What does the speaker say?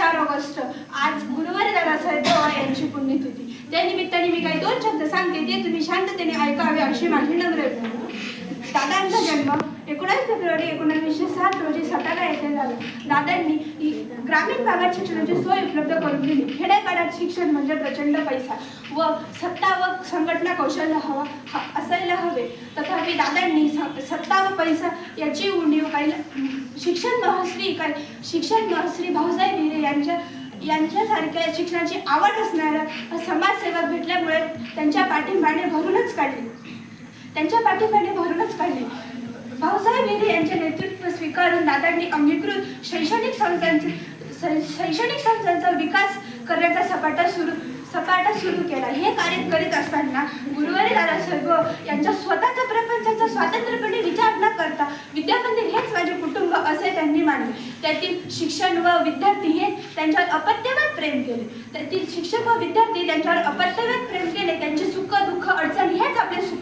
चार ऑगस्ट. आज गुरुवारी दादासाहेब पवार यांची पुण्यतिथी. त्या निमित्ताने मी काही दोन शब्द सांगते ते तुम्ही शांततेने ऐकावे अशी माझी नम्र दादांचा जन्म एकोणीस फेब्रुवारी एकोणीसशे सात रोजी सटाणा येथे झाला. दादांनी ग्रामीण भागात शिक्षणाची सोय उपलब्ध करून दिली. खेड्यापाड्यात शिक्षण म्हणजे प्रचंड पैसा व सत्ता व संघटना कौशल्य हवा ह- असायला हवे. तथापि दादांनी सत्ता व पैसा याची उणीव काही शिक्षण महश्री काही शिक्षण महश्री भाऊसाहेब हिरे यांच्या यांच्यासारख्या शिक्षणाची आवड असणाऱ्या समाजसेवक भेटल्यामुळे त्यांच्या पाठिंबाने भरूनच काढले. त्यांच्या पाठिंबाने भरूनच काढले. भाऊसाहेब हिरे यांचे नेतृत्व स्वीकारून दादांनी अंगीकृत शैक्षणिक संस्थांचे शैक्षणिक संस्थांचा विकास सपाटा सुरू सपाटा सुरू केला. हे कार्य करीत असताना गुरुवारी दादासाहेब यांच्या स्वतःच्या प्रपंचाचा स्वातंत्र्यपणे विचार न करता विद्यामंदिर हेच माझे कुटुंब असे त्यांनी मानले. त्यातील शिक्षण व विद्यार्थी हे त्यांच्यावर अपत्यवत प्रेम केले. त्यातील शिक्षक व विद्यार्थी त्यांच्यावर अपत्यवत प्रेम